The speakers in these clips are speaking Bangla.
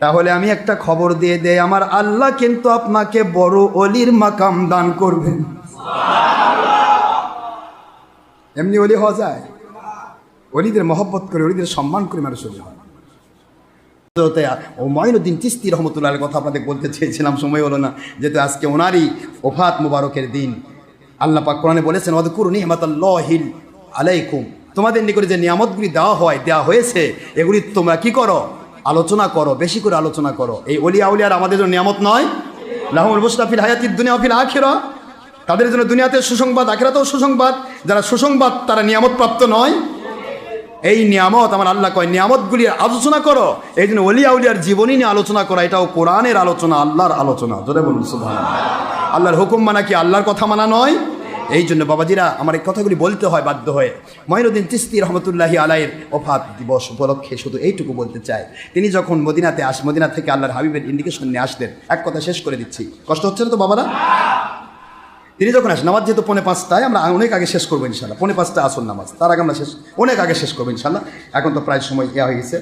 তাহলে আমি একটা খবর দিয়ে দেই, আমার আল্লাহ কিন্তু আপনাকে বড় অলির মাকাম দান করবেন। এমনি অলি হওয়া যায়? অলিদের মহব্বত করে, অলিদের সম্মান করে মানুষ হয়। ও মঈনুদ্দিন চিস্তি রহমতুল্লাহ কথা আপনাদের বলতে চেয়েছিলাম, সময় হলো না। যেহেতু আজকে ওনারই ওফাত মুবারকের দিন। আল্লাহ পাক কোরআনে বলেছেন ওদের কুরু নিহমাতাল্লাহিল আলাইকুম। তোমাদের নিকটে যে নিয়ামতগুলি দেওয়া হয়, দেওয়া হয়েছে, এগুলি তোমরা কি করো? আলোচনা করো, বেশি করে আলোচনা করো। এই অলিয়া উলিয়ার আমাদের জন্য নিয়ামত নয়। লাহমুল মুস্তাফিল হায়াতির দুনিয়া ফিল আখিরা। তাদের জন্য দুনিয়াতে সুসংবাদ, আখেরাতেও সুসংবাদ। যারা সুসংবাদ, তারা নিয়ামত প্রাপ্ত নয়। এই নিয়ামত আমার আল্লাহ কয়, নিয়ামতগুলি আলোচনা করো। এই জন্য অলিয়া উলিয়ার জীবনী নিয়ে আলোচনা করা, এটাও কোরআনের আলোচনা, আল্লাহর আলোচনা। জোরে বলুন সুবহান আল্লাহর হুকুম মানা কি আল্লাহর কথা মানা নয়? এই জন্য বাবাজিরা আমার এই কথাগুলি বলতে হয় বাধ্য হয়ে। মঈনুদ্দিন চিস্তি রহমতুল্লাহি আলাইয়ের ওফাত দিবস উপলক্ষে শুধু এইটুকু বলতে চাই। তিনি যখন মদিনাতে আস, মদিনা থেকে আল্লাহর হাবিবের ইন্ডিকেশন নিয়ে আসলেন, এক কথা শেষ করে দিচ্ছি। কষ্ট হচ্ছে না তো বাবারা? তিনি যখন আসেন, নামাজ যেহেতু পৌনে পাঁচটায়, আমরা অনেক আগে শেষ করব ইনশাল্লাহ পৌনে পাঁচটা আসুন নামাজ। তার আগে আমরা শেষ, অনেক আগে শেষ করব ইনশাল্লাহ এখন তো প্রায় সময় ইয়া হয়ে গেছে।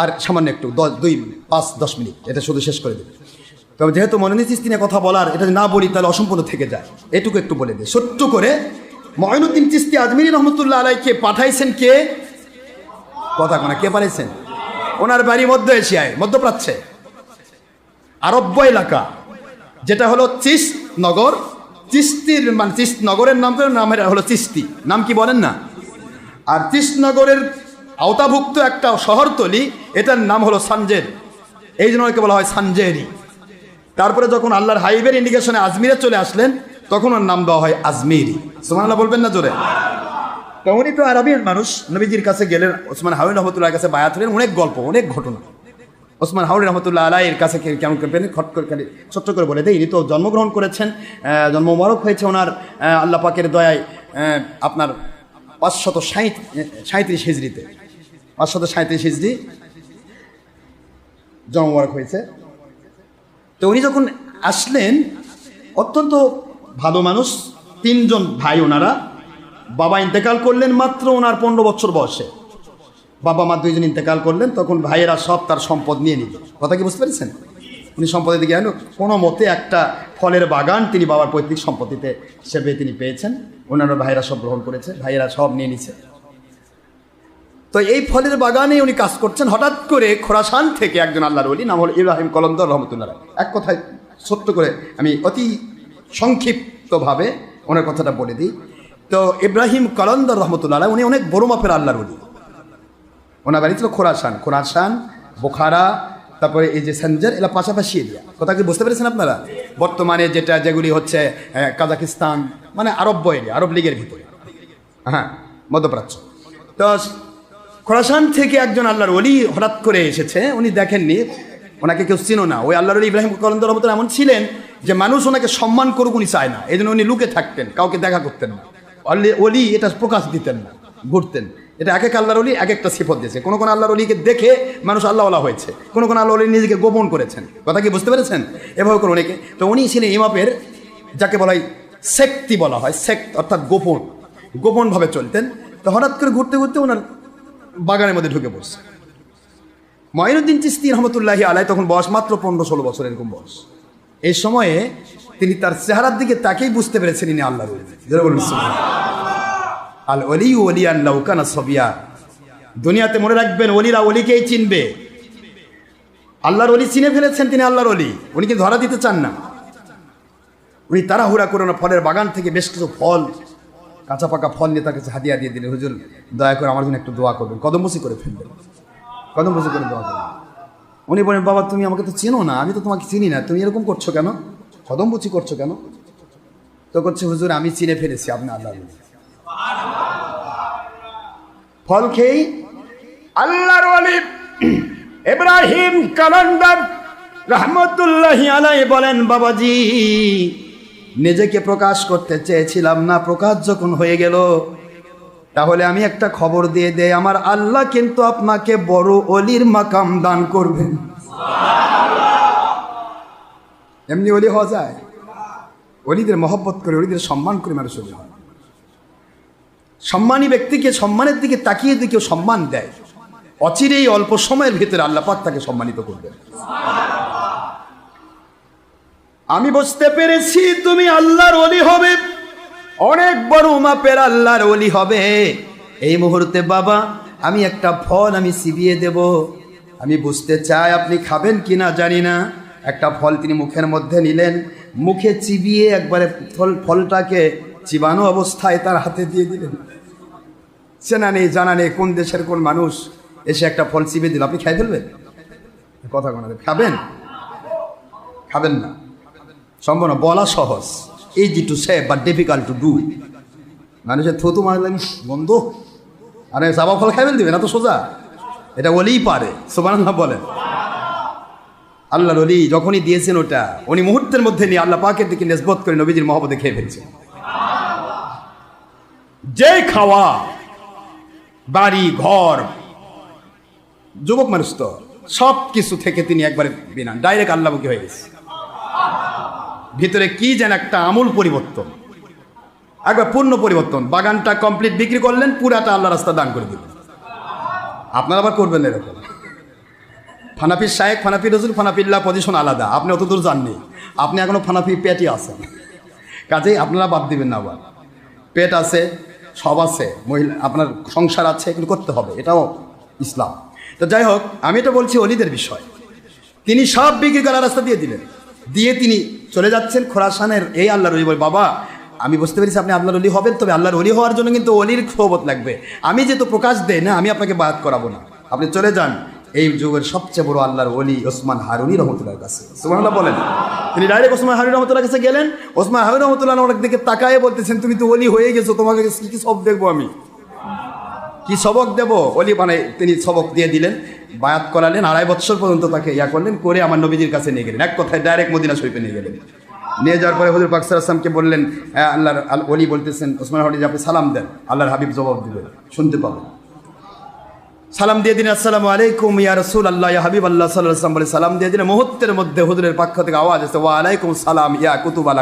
আর সামান্য একটু, দশ, দুই, পাঁচ, দশ মিনিট। এটা শুধু শেষ করে দেবে তবে যেহেতু মনোনীত তিনি কথা বলার, এটা যদি না বলি, তাহলে অসম্পূর্ণ থেকে যায়। এটুকু একটু বলে দে। ছোট্ট করে ময়নুদ্দিন চিস্তি আজমিরি রহমতুল্লাহ আলাইকে পাঠাইছেন কে? কথা কোনা, কে পাঠাইছেন? ওনার বাড়ি মধ্য এশিয়ায়, মধ্যপ্রাচ্যে। আরব্য এলাকা, যেটা হলো চিস নগর চিস্তির মানে চিস নগরের নাম নামের হলো চিস্তি। নাম কি বলেন না? আর নগরের আওতাভুক্ত একটা শহরতলি, এটার নাম হলো সানজের। এই জন্য বলা হয় সানজেরি। তারপরে যখন আল্লাহর হাইবের ইন্ডিকেশনে আজমিরে চলে আসলেন তখন ওর নাম দেওয়া হয় আজমিরি। সুমানাল্লাহ বলবেন না জোরে? তো উনি তো আরবিয়ান মানুষ। নবীজির কাছে গেলেন ওসমান হাউন রহমতুল্লাহ কাছে বায়াত হলেন অনেক গল্প অনেক ঘটনা। ওসমান হাউন রহমতুল্লাহ আলাই এর কাছে কেমন করবেন খট করে ছোট্ট করে বলে দেয় ইনি তো জন্মগ্রহণ করেছেন আহ, জন্ম মোবারক হয়েছে ওনার আল্লাহ পাকের দয়ায় আপনার পাঁচশত সাঁইত সাঁত্রিশ হিজড়িতে। পাঁচশত সাঁত্রিশ হিজড়ি জন্ম মোবারক হয়েছে। তো উনি যখন আসলেন, অত্যন্ত ভালো মানুষ, তিনজন ভাই ওনারা। বাবা ইন্তেকাল করলেন মাত্র ওনার পনেরো বছর বয়সে। বাবা মা দুইজন ইন্তেকাল করলেন, তখন ভাইয়েরা সব তার সম্পদ নিয়ে নিল। কথা কি বুঝতে পেরেছেন? উনি সম্পদের দিকে গেলেন কোনো মতে একটা ফলের বাগান তিনি বাবার পৈতৃক সম্পত্তিতে হিসেবে তিনি পেয়েছেন। ওনারা ভাইয়েরা সব গ্রহণ করেছে, ভাইয়েরা সব নিয়ে নিছে। তো এই ফলের বাগানে উনি কাজ করছেন। হঠাৎ করে খোরাসান থেকে একজন আল্লাহর অলি নাম হল ইব্রাহিম কলন্দর রহমতুল্লাহ এক কথায় সত্য করে আমি অতি সংক্ষিপ্তভাবে ওনার কথাটা বলে দিই। তো ইব্রাহিম কলন্দর রহমতুল্লাহ উনি অনেক বড় মাপের আল্লাহর অলি ওনার বাড়ি ছিল খোরাসান খোরাসান, বোখারা, তারপরে এই যে সঞ্জার এরা পাশাপাশি এরিয়া। কথা কি বুঝতে পেরেছেন আপনারা? বর্তমানে যেটা, যেগুলি হচ্ছে কাজাকিস্তান মানে আরব্য এরিয়া, আরব লীগের ভিতরে। হ্যাঁ মধ্যপ্রাচ্য। তো খোরাসান থেকে একজন আল্লাহর অলি হঠাৎ করে এসেছে, উনি দেখেননি, ওনাকে কেউ চিনো না। ওই আল্লাহর ইব্রাহিম কলন্দর রহমত এমন ছিলেন যে মানুষ ওনাকে সম্মান করুক উনি চায় না। এই জন্য উনি লুকে থাকতেন, কাউকে দেখা করতেন না। অলি- এটা প্রকাশ দিতেন না, ঘুরতেন। এটা এক এক আল্লাহর অলি এক একটা সিফত দিয়েছে। কোনো কোনো আল্লাহর অলিকে দেখে মানুষ আল্লাহ আল্লাহওয়ালা হয়েছে। কোনো কোনো আল্লাহ অলি নিজেকে গোপন করেছেন। কথা কি বুঝতে পেরেছেন? এভাবে করে অনেকে তো উনি ছিলেন ইমাপের যাকে বলা হয় সেক্তি বলা হয় সেক্ট অর্থাৎ গোপন। গোপনভাবে চলতেন। তো হঠাৎ করে ঘুরতে ঘুরতে ওনার বাগানের মধ্যে ঢুকে পড়ছে। মঈনুদ্দিন চিস্তি রহমতুল্লাহি আলাই তখন বয়স মাত্র পনেরো ষোলো বছর এরকম বয়স। এই সময়ে তিনি তার চেহারার দিকে তাকেই বুঝতে পেরেছেন ইনি আল্লাহ আল অলি অলি আল্লাহ কানা সবিয়া। দুনিয়াতে মনে রাখবেন অলিরা অলিকেই চিনবে। আল্লাহর অলি চিনে ফেলেছেন তিনি আল্লাহর অলি উনি কিন্তু ধরা দিতে চান না? উনি তাড়াহুড়া করে ফলের বাগান থেকে বেশ কিছু ফল কাঁচা পাকা ফল নিয়ে তার কাছে হাদিয়া দিয়ে দিলেন হুজুর, দয়া করে আমার জন্য একটু দোয়া করবেন। কদমবসি করে ফেলবেন কদমবসি করে দোয়া করবেন উনি বলেন বাবা, তুমি আমাকে তো চেনো না, আমি তো তোমাকে চিনি না, তুমি এরকম করছ কেন? কদমবসি করছ কেন? তো করছে, হুজুর, আমি চিনে ফেলেছি, আপনি আল্লাহ ফল খেয়েই আল্লাহর অলি ইব্রাহিম কালান্দার রহমতুল্লাহ আলাই বলেন, বাবাজি নিজেকে প্রকাশ করতে চেয়েছিলাম না, প্রকাশ যখন হয়ে গেল, তাহলে আমি একটা খবর দিয়ে দেই, আমার আল্লাহ কিন্তু আপনাকে বড় অলির মাকাম দান করবেন। এমনি অলি হওয়া যায়? অলিদের মহব্বত করে, অলিদের সম্মান করে মানুষ অলি হয়। সম্মানী ব্যক্তিকে সম্মানের দিকে তাকিয়ে দিয়ে কেউ সম্মান দেয়, অচিরেই অল্প সময়ের ভিতরে আল্লাহ পাক তাকে সম্মানিত করবেন। আমি বুঝতে পেরেছি তুমি আল্লাহর অলি হবে। অনেক বড় মাপের আল্লাহর অলি হবে। এই মুহূর্তে বাবা, আমি একটা ফল আমি চিবিয়ে দেব। আমি বুঝতে চাই আপনি খাবেন কি না জানি না। একটা ফল তিনি মুখের মধ্যে নিলেন। মুখে চিবিয়ে একবারে ফল, ফলটাকে চিবানো অবস্থায় তার হাতে দিয়ে দিলেন। চেনা নেই, জানা নেই কোন দেশের কোন মানুষ এসে একটা ফল চিবিয়ে দিল। আপনি খাই ফেলবেন? কথা কোনাদের খাবেন? খাবেন না। সম্ভব না বলা সহজ easy to say but difficult to do মানুষের থুতু মারলেন বন্ধ আরে চাবা ফল খাইবেন দিবে না তো সোজা। এটা বলেই পারে সোমান বলেন আল্লাহ অলি যখনই দিয়েছেন ওটা, উনি মুহূর্তের মধ্যে নিয়ে আল্লাহ পাকের দিকে নেসবত করে নবীজির মহব্বতে খেয়ে ফেলছেন যে খাওয়া, বাড়ি, ঘর, যুবক মানুষ তো সব কিছু থেকে তিনি একবারে বিনা ডাইরেক্ট আল্লাহমুখী হয়ে গেছে। ভিতরে কি যেন একটা আমূল পরিবর্তন। একবার পূর্ণ পরিবর্তন। বাগানটা কমপ্লিট বিক্রি করলেন, পুরাটা আল্লাহ রাস্তা দান করে দিলেন। আপনারা আবার করবেন এরকম। ফানাফির শায়েক ফানাফি রসুল ফানাফিল্লা পজিশন আলাদা। আপনি অত দূর যাননি। আপনি এখনও ফানাফি পেটই আছেন। কাজেই আপনারা বাদ দিবেন না আবার। পেট আছে, সব আছে। মহিলা আপনার সংসার আছে এগুলো করতে হবে। এটাও ইসলাম। তো যাই হোক, আমি এটা বলছি অলিদের বিষয়। তিনি সব বিক্রি করার রাস্তা দিয়ে দিলেন। দিয়ে তিনি চলে যাচ্ছেন খোরাসানের, এই আল্লাহর অলি বলে, বাবা, আমি বুঝতে পেরেছি আপনি আল্লাহর অলি হবেন, তবে আল্লাহর অলি হওয়ার জন্য কিন্তু অলির সোহবত লাগবে। আমি যেহেতু প্রকাশ দেয় না, আমি আপনাকে বাদ করাবো না। আপনি চলে যান। এই যুগের সবচেয়ে বড় আল্লাহর অলি ওসমান হারুনি রহমতুল্লাহর কাছে। সুবহানাল্লাহ বলেন। তিনি ডাইরেক্ট ওসমান হারুনি রহমতুল্লাহ কাছে গেলেন। ওসমান হারুন রহমতুল্লাহ অনেক দিকে তাকায় বলতেছেন, তুমি তো অলি হয়ে গেছো, তোমাকে কি সব দেখব আমি? কি সবক দেব? অলি মানে তিনি সবক দিয়ে দিলেন, বায়াত করালেন, আড়াই বছর পর্যন্ত তাকে ইয়া করলেন, করে আমার নবীজির কাছে নিয়ে গেলেন। এক কথায় ডাইরেক্ট মদিনা শরীফে নিয়ে গেলেন। নিয়ে যাওয়ার পরে হজুর পাকসার আসলামকে বললেন হ্যাঁ আল্লাহর আল অলি বলতেছেন, ওসমান হরিজ আপনি সালাম দেন, আল্লাহর হাবিব জবাব দিবেন শুনতে পাবেন সালাম দিয়ে দিন আসসালামু আলাইকুম ইয়া রসুল আল্লাহ ইয়া হাবিব আল্লাহ সাল্লাহ আসলাম বলে সালাম দিয়ে দিলে মুহূর্তের মধ্যে হুজুরের পক্ষ থেকে আওয়াজ আছে ওয়া আলাইকুম সালাম ইয়া কুতুব আল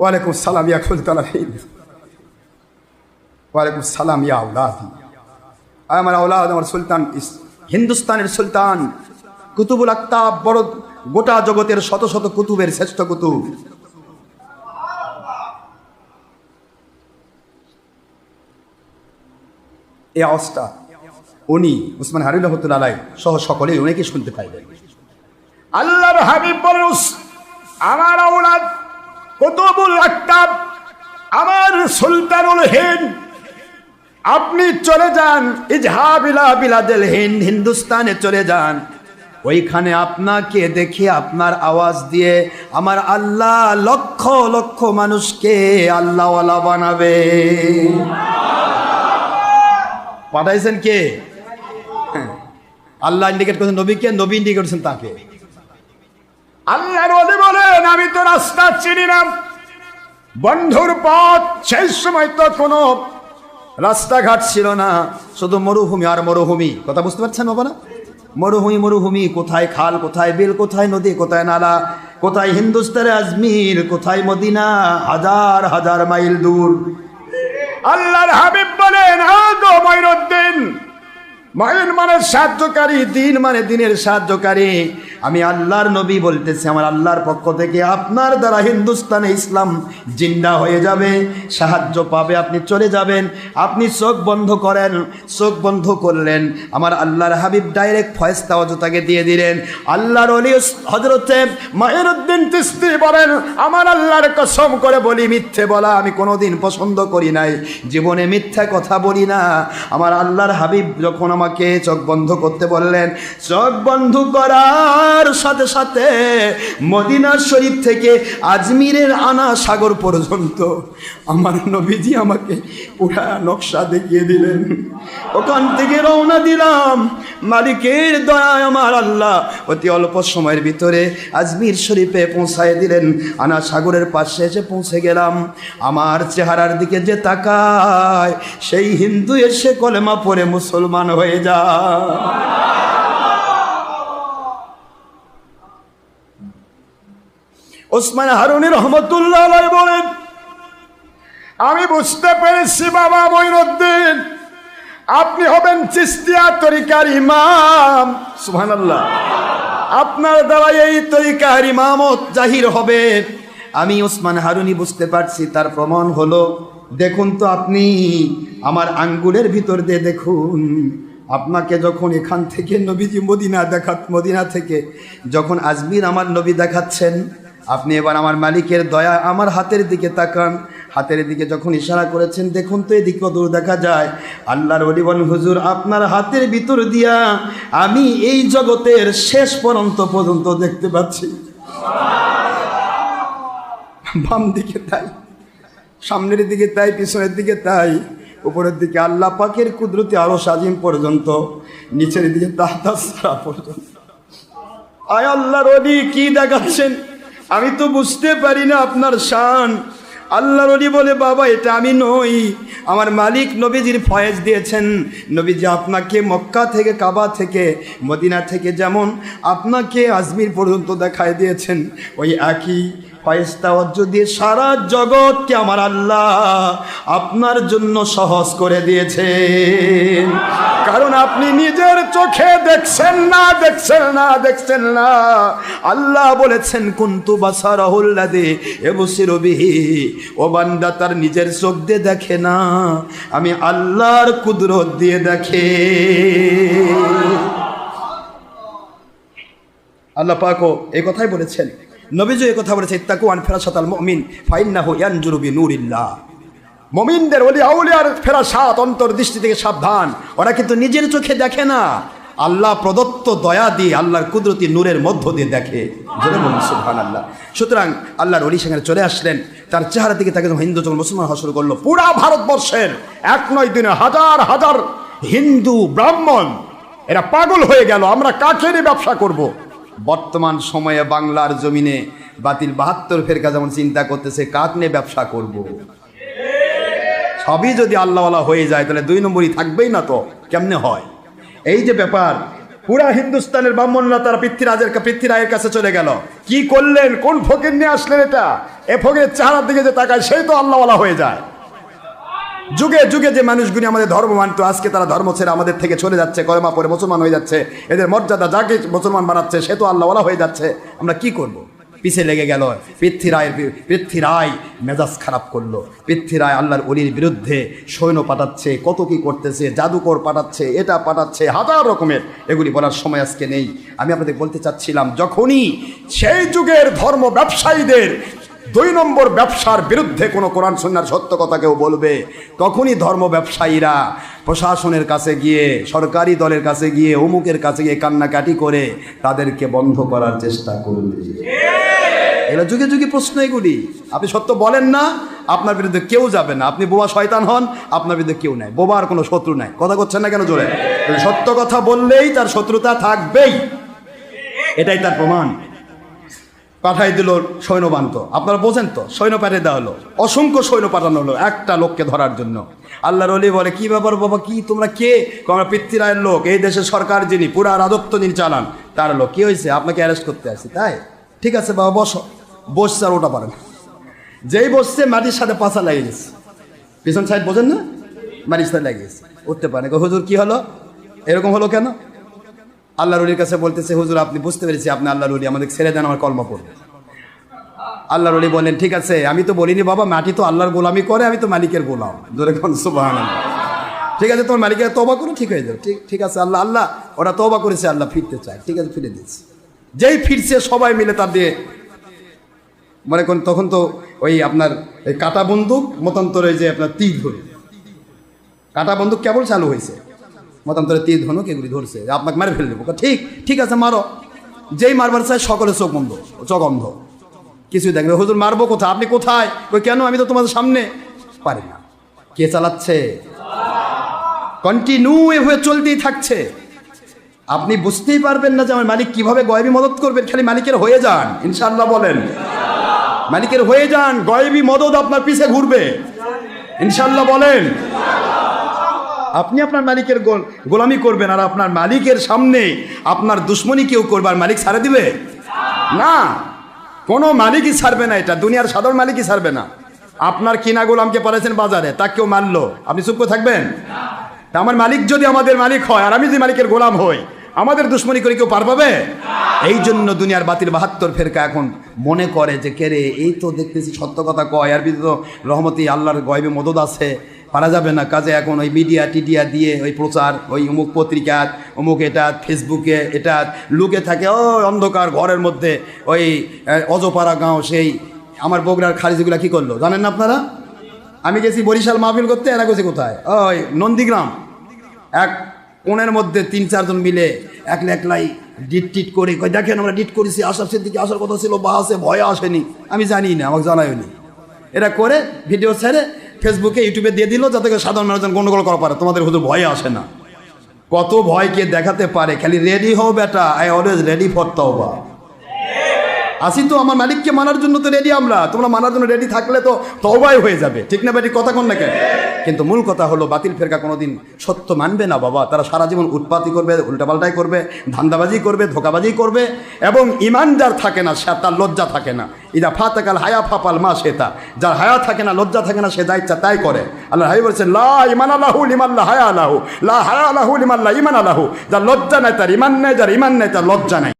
ওয়ালাইকুম সালাম, ইয়া ওয়ালাইকুম সালাম, ইয়া আউলাদি আমার আউলাদ আমার সুলতান হিন্দুস্তানের সুলতান। কুতুবুল আক্তাব, বড় গোটা জগতের শত শত কুতুবের শ্রেষ্ঠ কুতুব। এই আওয়াজটা উনি উসমান হারুল রহমতুল্লাহ সহ সকলেই অনেকেই শুনতে পাইবেন আল্লাহর হাবিব বলেন আমার আমার সুলতানুল হিন্দ। আপনি চলে যান ইজহাবিলা বিলাদেল হিন্দ, হিন্দুস্তানে চলে যান। ওইখানে আপনাকে দেখে আপনার আওয়াজ দিয়ে আমার আল্লাহ লক্ষ লক্ষ মানুষকে আল্লাহওয়ালা বানাবে। পাঠাইছেন কে। আল্লাহ ইন্ডিকেট করছেন নবীকে, নবী ইন্ডিকেট করছেন তাকে। আল্লাহর বলেন আমি তো রাস্তা চিনি না। বন্ধুর পথ সেই সময় তো কোনো রাস্তাঘাট ছিল না। শুধু মরুভূমি আর মরুভূমি। কথা বুঝতে পারছেন বাবা না মরুভূমি মরুভূমি, কোথায় খাল, কোথায় বিল, কোথায় নদী, কোথায় নালা, কোথায় হিন্দুস্তানে আজমির, কোথায় মদিনা, হাজার হাজার মাইল দূর। আল্লাহর হাবিব বলেন আগো মঈনুদ্দিন মাইল মানে সাহায্যকারী দিন মানে দিনের সাহায্যকারী আমি আল্লাহর নবী বলতেছি, আমার আল্লাহর পক্ষ থেকে আপনার দ্বারা হিন্দুস্তানে ইসলাম জিন্দা হয়ে যাবে, সাহায্য পাবে, আপনি চলে যাবেন, আপনি চোখ বন্ধ করেন, চোখ বন্ধ করলেন, আমার আল্লাহর হাবিব ডাইরেক্ট ফয়স্তা অজতাকে দিয়ে দিলেন। আল্লাহর অলি হজরতে মায়েরুদ্দিন তিস্তি বলেন, আমার আল্লাহর কসম করে বলি, মিথ্যে বলা আমি কোনোদিন পছন্দ করি নাই। জীবনে মিথ্যা কথা বলি না। আমার আল্লাহর হাবিব যখন আমাকে চোখ বন্ধ করতে বললেন, চোখ বন্ধ করার সাথে সাথে মদিনা শরীফ থেকে আজমিরের আনা সাগর পর্যন্ত আমার নবীজি আমাকে পুরা নকশা দেখিয়ে দিলেন। ওখান থেকে রওনা দিলাম। মালিকের দয়ায় আমার আল্লাহ অতি অল্প সময়ের ভিতরে আজমির শরীফে পৌঁছায় দিলেন। আনা সাগরের পাশে এসে পৌঁছে গেলাম। আমার চেহারার দিকে যে তাকায়, সেই হিন্দু এসে কলেমা পরে মুসলমান হয়ে যায় ওসমান হারুনি রহমতুল্লাহ বলেন, আমি বুঝতে পেরেছি বাবা মঈনুদ্দিন, আপনি হবেন চিস্তিয়া তরিকার ইমাম। সুবহানাল্লাহ। আপনার দ্বারা এই তরিকার ইমামত জাহির হবে। আমি ওসমান হারুনি বুঝতে পারছি, তার প্রমাণ হলো, দেখুন তো আপনি, আমার আঙ্গুলের ভিতর দিয়ে দেখুন আপনাকে যখন এখান থেকে নবীজি মদিনা দেখা, মদিনা থেকে যখন আজমির আমার নবী দেখাচ্ছেন, আপনি এবার আমার মালিকের দয়া আমার হাতের দিকে তাকান। হাতের দিকে যখন ইশারা করেছেন, দেখুন তো এদিকে দূর দেখা যায়, আল্লাহর অলিবন হুজুর, আপনার হাতের ভিতর দিয়া আমি এই জগতের শেষ পর্যন্ত পর্যন্ত দেখতে পাচ্ছি। বাম দিকে তাই, সামনের দিকে তাই, পিছনের দিকে তাই। উপরের দিকে আল্লাহ পাকের কুদরতি আরও সাজিম পর্যন্ত, নিচের দিকে তাহতা পর্যন্ত। আয় আল্লাহর অলি কি দেখাচ্ছেন? আমি তো বুঝতে পারি না আপনার শান। আল্লাহর অলি বলে, বাবা, এটা আমি নই। আমার মালিক নবীজির ফয়েজ দিয়েছেন। নবীজি আপনাকে মক্কা থেকে, কাবা থেকে, মদিনা থেকে যেমন আপনাকে আজমির পর্যন্ত দেখায় দিয়েছেন, ওই একই ফয়েস্তা অর্জ দিয়ে সারা জগৎকে আমার আল্লাহ আপনার জন্য সহজ করে দিয়েছেন। কারণ আপনি নিজের চোখে দেখছেন না দেখছেন না দেখছেন না। আল্লাহ বলেছেন, কুন্তু বাসারাহুল্লাদে এবসির বিহি। ও বান্দা তার নিজের চোখ দিয়ে দেখে না, আমি আল্লাহর কুদরত দিয়ে দেখে। আল্লাহ পাকও এই কথাই বলেছেন নবীজ কথা বলেছে, ইত্তাকু আন ফেরাসাতাল মুমিন, ফাইন্নাহু ইয়ানজুরু বিনুরিল্লাহ। মমিনদের ওলি আউলিয়ার ফেরা সাত অন্তর্দৃষ্টি থেকে সাবধান। ওরা কিন্তু নিজের চোখে দেখে না। আল্লাহ প্রদত্ত দয়া দিয়ে আল্লাহর কুদরতি নূরের মধ্য দিয়ে দেখে। সুবহান আল্লাহ সুতরাং আল্লাহর অলি সেখানে চলে আসলেন। তার চেহারা দিকে তাকে হিন্দু যখন মুসলমান হওয়া শুরু করল, পুরা ভারতবর্ষের এক নয় দিনে হাজার হাজার হিন্দু ব্রাহ্মণ, এরা পাগল হয়ে গেল, আমরা কাকেরই ব্যবসা করব। বর্তমান সময়ে বাংলার জমিনে বাতিল বাহাত্তর ফেরকা যেমন চিন্তা করতেছে কাক নিয়ে ব্যবসা করব। সবই যদি আল্লাহওয়ালা হয়ে যায়, তাহলে দুই নম্বরই থাকবেই না তো? কেমনে হয়? এই যে ব্যাপার, পুরা হিন্দুস্তানের ব্রাহ্মণরা তারা পৃথ্বীরাজের পৃথ্বীরায়ের কাছে চলে গেল। কি করলেন? কোন ফকির নিয়ে আসলেন এটা? এ ফকিরের চেহারার দিকে যে তাকায়, সেই তো আল্লাহওয়ালা হয়ে যায়। যুগে যুগে যে মানুষগুলি আমাদের ধর্ম মানত, আজকে তারা ধর্ম ছেড়ে আমাদের থেকে চলে যাচ্ছে, কলমা পরে মুসলমান হয়ে যাচ্ছে, এদের মর্যাদা যাকে মুসলমান বানাচ্ছে, সে তো আল্লাহওয়ালা হয়ে যাচ্ছে আমরা কি করব। পিছে লেগে গেল পৃথ্বীরায়ের বি- পৃথ্বীরায় মেজাজ খারাপ করল পৃথ্বীরায় আল্লাহর অলির বিরুদ্ধে সৈন্য পাঠাচ্ছে, কত কি করতেছে, জাদুকর পাঠাচ্ছে, এটা পাঠাচ্ছে, হাজার রকমের, এগুলি বলার সময় আজকে নেই আমি আপনাদের বলতে চাচ্ছিলাম, যখনই সেই যুগের ধর্ম ব্যবসায়ীদের দুই নম্বর ব্যবসার বিরুদ্ধে কোনো কোরআন সন্ন্যার সত্য কথা কেউ বলবে। তখনই ধর্ম ব্যবসায়ীরা প্রশাসনের কাছে গিয়ে, সরকারি দলের কাছে গিয়ে, অমুকের কাছে গিয়ে কান্নাকাটি করে তাদেরকে বন্ধ করার চেষ্টা করবে। এগুলো যুগে যুগে প্রশ্ন এগুলি। আপনি সত্য বলেন না, আপনার বিরুদ্ধে কেউ যাবে না। আপনি বোবা শয়তান হন, আপনার বিরুদ্ধে কেউ নাই। বোবার কোনো শত্রু নাই। কথা করছেন না কেন জোরে? সত্য কথা বললেই তার শত্রুতা থাকবেই। এটাই তার প্রমাণ। পাঠাই দিল সৈন্য সৈন্যবান্ত আপনারা বোঝেন তো, সৈন্য পাঠিয়ে দেওয়া হলো। অসংখ্য সৈন্য পাঠানো হলো একটা লোককে ধরার জন্য। আল্লাহর অলি বলে, কি ব্যাপার বাবা, কি, তোমরা কে? আমরা পৃথ্বীরায়ের লোক, এই দেশের সরকার যিনি, পুরা রাজত্ব যিনি চালান। তার লোক, কি হয়েছে? আপনাকে অ্যারেস্ট করতে আসি, তাই? ঠিক আছে বাবা, বসো। বসছে আর ওটা পারেন। যেই বসছে, মাটির সাথে পাশা লাগিয়ে গেছে পিছন সাইড বোঝেন না? মাটির সাথে লেগে গেছে উঠতে পারেন। হুজুর, কি হলো? এরকম হলো কেন? আল্লাহর অলির কাছে বলতেছে, হুজুর, আপনি বুঝতে পেরেছি আপনি আল্লাহ অলি আমাদের ছেড়ে দেন, আমার কলমা পড়বে আল্লাহর অলি বললেন, ঠিক আছে, আমি তো বলিনি বাবা, মাটি তো আল্লাহর গোলামি করে, আমি তো মালিকের গোলাম। ধরে ঠিক আছে, তোমার মালিকের তবা করো ঠিক হয়ে যাবে। ঠিক ঠিক আছে, আল্লাহ আল্লাহ, ওরা তবা করেছে, আল্লাহ ফিরতে চায়। ঠিক আছে, ফিরে দিয়েছে। যেই ফিরছে, সবাই মিলে তার দিয়ে মনে করেন, তখন তো ওই আপনার কাটা বন্দুক, মতান্তরে যে আপনার তীর ধরে। কাটা বন্দুক কেবল চালু হয়েছে। মতান্তরে তীর ধনুক, এগুলি ধরছে। আপনাকে মেরে ফেলে দেবো। ঠিক ঠিক আছে, মারো। যেই মারবার চায় সকলে চোখ বন্ধ, চোখ অন্ধ। কিছুই দেখবে হুজুর, মারবো কোথায়? আপনি কোথায়? কেন? আমি তো তোমাদের সামনে। পারি না। কে চালাচ্ছে? কন্টিনিউ হয়ে চলতেই থাকছে। আপনি বুঝতেই পারবেন না যে আমার মালিক কীভাবে গয়বি মদত করবেন, খালি মালিকের হয়ে যান ইনশাল্লাহ বলেন। মালিকের হয়ে যান, গয়বি মদত আপনার পিছে ঘুরবে ইনশাল্লাহ বলেন। আপনি আপনার মালিকের গোল- গোলামি করবেন আর আপনার মালিকের সামনে আপনার দুশ্মনী কেউ করবে আর মালিক ছাড়ে দিবে? না। কোনো মালিকই ছাড়বে না এটা। দুনিয়ার সাধারণ মালিকই ছাড়বে না। আপনার কিনা গোলামকে পাঠাইছেন বাজারে, তা কেউ মারলো আপনি চুপ করে থাকবেন? তা আমার মালিক যদি আমাদের মালিক হয় আর আমি যদি মালিকের গোলাম হই, আমাদের দুশ্মনী করে কেউ পার পাবে? এই জন্য দুনিয়ার বাতিল বাহাত্তর ফেরকা এখন মনে করে যে কেরে এই তো দেখতেছি সত্য কথা কয়। আর বিদ্যুৎ রহমতি আল্লাহর গয়বে মদত আছে। পারা যাবে না। কাজে এখন ওই মিডিয়া টিডিয়া দিয়ে ওই প্রচার, ওই অমুক পত্রিকা, অমুক এটা ফেসবুকে এটা, লুকে থাকে ও অন্ধকার ঘরের মধ্যে, ওই অজপাড়া গাঁও সেই, আমার বগুড়ার খারিজিগুলা কি করল? জানেন না আপনারা? আমি গেছি বরিশাল মাহফিল করতে, এরা গেছে কোথায়? ওই নন্দীগ্রাম। এক কোণের মধ্যে তিন চারজন মিলে একলা একলাই ডিট টিট করে দেখেন আমরা ডিট করেছি আসার দিকে আসার কথা ছিল, বা আসে ভয়ে আসেনি। আমি জানি না, আমাকে জানায়নি। এরা করে ভিডিও ছেড়ে ফেসবুকে, ইউটিউবে দিয়ে দিল যাতে সাধারণ মানুষজন গন্ডগোল করা পারে। তোমাদের হুজুর ভয় আসে না। কত ভয়কে দেখাতে পারে। খালি রেডি হও বেটা আই অলওয়েজ রেডি ফর তওবা আসি তো, আমার মালিককে মানার জন্য তো রেডি আমরা। তোমরা মানার জন্য রেডি থাকলে তো তবাই হয়ে যাবে। ঠিক না বেটি, কথা কোন না কেন? কিন্তু মূল কথা হলো বাতিল ফেরকা কোনোদিন সত্য মানবে না, বাবা। তারা সারা জীবন উৎপাতি করবে, উল্টাপাল্টাই করবে, ধান্দাবাজি করবে, ধোকাবাজি করবে, এবং ইমান যার থাকে না, সে তার লজ্জা থাকে না। ইদা ফাতাকাল হায়া ফাপাল মা সেতা যার হায়া থাকে না, লজ্জা থাকে না, সে যা ইচ্ছা তাই করে। আল্লাহ হাই বলছেন, লা ইমান আল্লাহু লিমাল্লা হায়া আল্লাহু লা হায়া আল্লাহু লিমাল্লা ইমান আল্লাহু যার লজ্জা নাই, তার ইমান নেই, যার ইমান নেই, তার লজ্জা নাই।